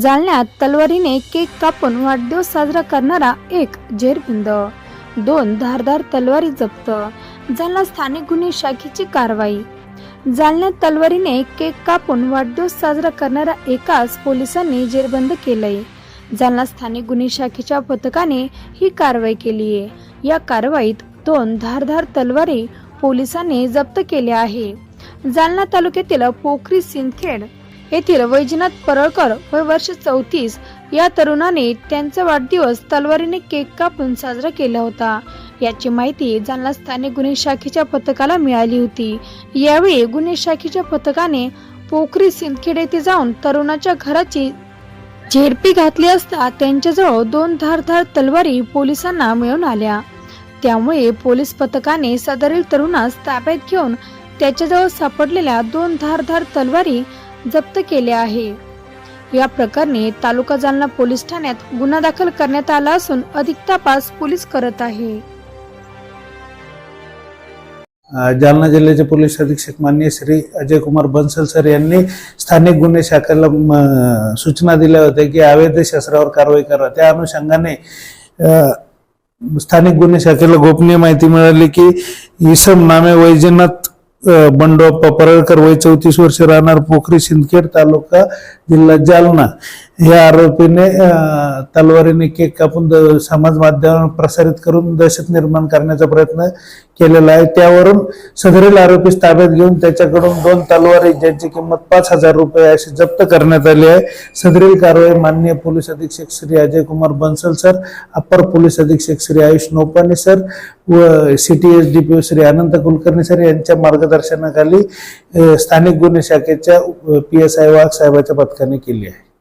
जालन्यात तलवारीने केक कापून वाढदिवस साजरा करणारा एक जेरबिंद. दोन धारदार तलवारी जप्त. जालना स्थानिक गुन्हे शाखेची कारवाई. जालन्यात तलवारीने केक कापून वाढदिवस साजरा करणाऱ्या एकाच पोलिसांनी जेरबंद केलंय. जालना स्थानिक गुन्हे शाखेच्या पथकाने ही कारवाई केली आहे. या कारवाईत दोन धारधार तलवारी पोलिसांनी जप्त केल्या आहे. जालना तालुक्यातील पोखरी सिंदखेड येथील वैजनाथ परळकर वय वर्ष चौतीस. या तरुणाने त्यांचा वाढदिवस तलवारीने केक कापून साजरा केला होता. याची माहिती जालना स्थानिक गुन्हे शाखेच्या पथकाला मिळाली होती. यावेळी गुन्हे शाखेच्या पथकाने पोखरी सिंदखेड येथे जाऊन तरुणाच्या घराची झेडपी घातली असता त्यांच्याजवळ दोन धारधार तलवारी पोलिसांना मिळून आल्या. त्यामुळे पोलीस पथकाने सदरील तरुणास ताब्यात घेऊन त्याच्याजवळ सापडलेल्या दोन धारधार तलवारी जप्त केले आहे. या प्रकरणी तालुका जालना पोलीस ठाण्यात गुन्हा दाखल करण्यात आला असून अधिक तपास पोलीस करत आहे. जालना जिल्ह्याचे पोलीस अधीक्षक मान्य श्री अजय कुमार बन्सल सर यांनी स्थानिक गुन्हे शाखेला सूचना दिल्या होत्या की अवैध शस्त्रावर कारवाई करा. त्या अनुषंगाने स्थानिक गुन्हे शाखेला गोपनीय माहिती मिळाली की इसम नामे वैजनाथ बंडोप्पा परळकर वय चौतीस वर्ष राहणार पोखरी सिंदखेड तालुका जिल्हा जालना या आरोपीने तलवारीने केक कापून समाज माध्यमावर प्रसारित करून दहशत निर्माण करण्याचा प्रयत्न केलेला आहे. त्यावरून सदरील आरोपीस ताब्यात घेऊन त्याच्याकडून दोन तलवारी ज्यांची किंमत पाच हजार रुपये अशी जप्त करण्यात आली आहे. सदरील कारवाई माननीय पोलीस अधीक्षक Shri Ajay Kumar Bansal sir upper police अधीक्षक श्री आयुष नोपाने सर व city S D P Shri Anant Kulkarni sir यांच्या मार्गदर्शनाखाली स्थानिक गुन्हे शाखेच्या पी एस आय वाघ साहेबाच्या त्यांनी केली आहे.